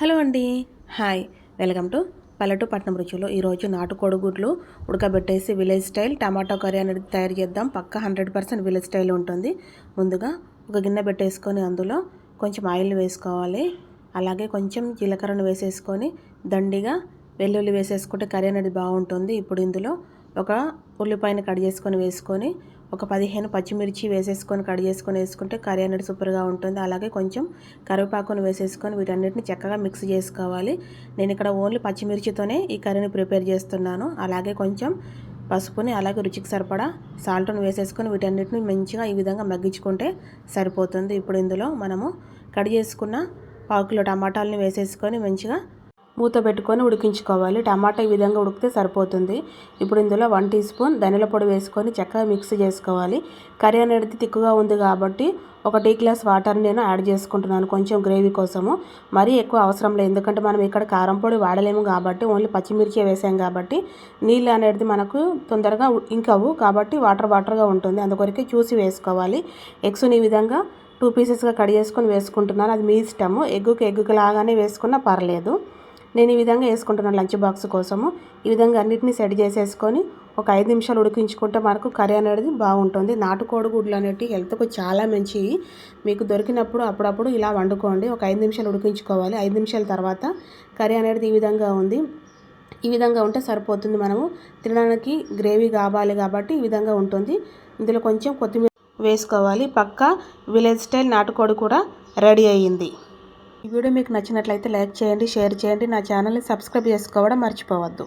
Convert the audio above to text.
Hello అండి. Hi. Welcome to పల్లెటూ పట్నం రుచులు. ఈరోజు నాటుకోడి గుడ్లు ఉడకబెట్టేసి విలేజ్ స్టైల్ టమాటో కర్రీ అనేది తయారు చేద్దాం. పక్క హండ్రెడ్ పర్సెంట్ విలేజ్ స్టైల్ ఉంటుంది. ముందుగా ఒక గిన్నె పెట్టేసుకొని అందులో కొంచెం ఆయిల్ వేసుకోవాలి. అలాగే కొంచెం జీలకర్రను వేసేసుకొని దండిగా వెల్లుల్లి వేసేసుకుంటే కర్రీ అనేది బాగుంటుంది. ఇప్పుడు ఇందులో ఒక ఉల్లిపాయను కట్ చేసుకొని వేసుకొని ఒక పదిహేను పచ్చిమిర్చి వేసేసుకొని కట్ చేసుకొని వేసుకుంటే కర్రీ అనేది సూపర్గా ఉంటుంది. అలాగే కొంచెం కరివేపాకును వేసేసుకొని వీటన్నిటిని చక్కగా మిక్స్ చేసుకోవాలి. నేను ఇక్కడ ఓన్లీ పచ్చిమిర్చితోనే ఈ కర్రీని ప్రిపేర్ చేస్తున్నాను. అలాగే కొంచెం పసుపుని అలాగే రుచికి సరిపడా సాల్ట్ను వేసేసుకొని వీటన్నిటిని మంచిగా ఈ విధంగా మగ్గించుకుంటే సరిపోతుంది. ఇప్పుడు ఇందులో మనము కట్ చేసుకున్న పావు కిలో టమాటాలని వేసేసుకొని మంచిగా మూత పెట్టుకొని ఉడికించుకోవాలి. టమాటా ఈ విధంగా ఉడికితే సరిపోతుంది. ఇప్పుడు ఇందులో వన్ టీ స్పూన్ ధనియాల పొడి వేసుకొని చక్కగా మిక్స్ చేసుకోవాలి. కర్రీ అనేది తిక్కుగా ఉంది కాబట్టి ఒక టీ గ్లాస్ వాటర్ నేను యాడ్ చేసుకుంటున్నాను కొంచెం గ్రేవీ కోసము. మరీ ఎక్కువ అవసరం లేదు. ఎందుకంటే మనం ఇక్కడ కారం పొడి వాడలేము కాబట్టి ఓన్లీ పచ్చిమిర్చి వేసాం కాబట్టి నీళ్ళు అనేది మనకు తొందరగా ఇంకవు కాబట్టి వాటర్ వాటర్గా ఉంటుంది. అందుకొరకే చూసి వేసుకోవాలి. ఎగ్స్ని ఈ విధంగా టూ పీసెస్గా కట్ చేసుకొని వేసుకుంటున్నాను. అది మీ ఇష్టము. ఎగ్గుకి ఎగ్గుకి లాగానే వేసుకున్నా పర్లేదు. నేను ఈ విధంగా వేసుకుంటున్నాను లంచ్ బాక్స్ కోసము ఈ విధంగా అన్నిటిని సెట్ చేసేసుకొని ఒక ఐదు నిమిషాలు ఉడికించుకుంటే మనకు కర్రీ అనేది బాగుంటుంది. నాటుకోడి గుడ్లు అనేవి హెల్త్కు చాలా మంచివి. మీకు దొరికినప్పుడు అప్పుడప్పుడు ఇలా వండుకోండి. ఒక ఐదు నిమిషాలు ఉడికించుకోవాలి. ఐదు నిమిషాల తర్వాత కర్రీ అనేది ఈ విధంగా ఉంది. ఈ విధంగా ఉంటే సరిపోతుంది మనము. తినడానికి గ్రేవీ కావాలి కాబట్టి ఈ విధంగా ఉంటుంది. ఇందులో కొంచెం కొత్తిమీర వేసుకోవాలి. పక్క విలేజ్ స్టైల్ నాటుకోడి కూడా రెడీ అయ్యింది. ఈ వీడియో మీకు నచ్చినట్లయితే లైక్ చేయండి షేర్ చేయండి నా ఛానల్ని సబ్స్క్రైబ్ చేసుకోవడం మర్చిపోవద్దు.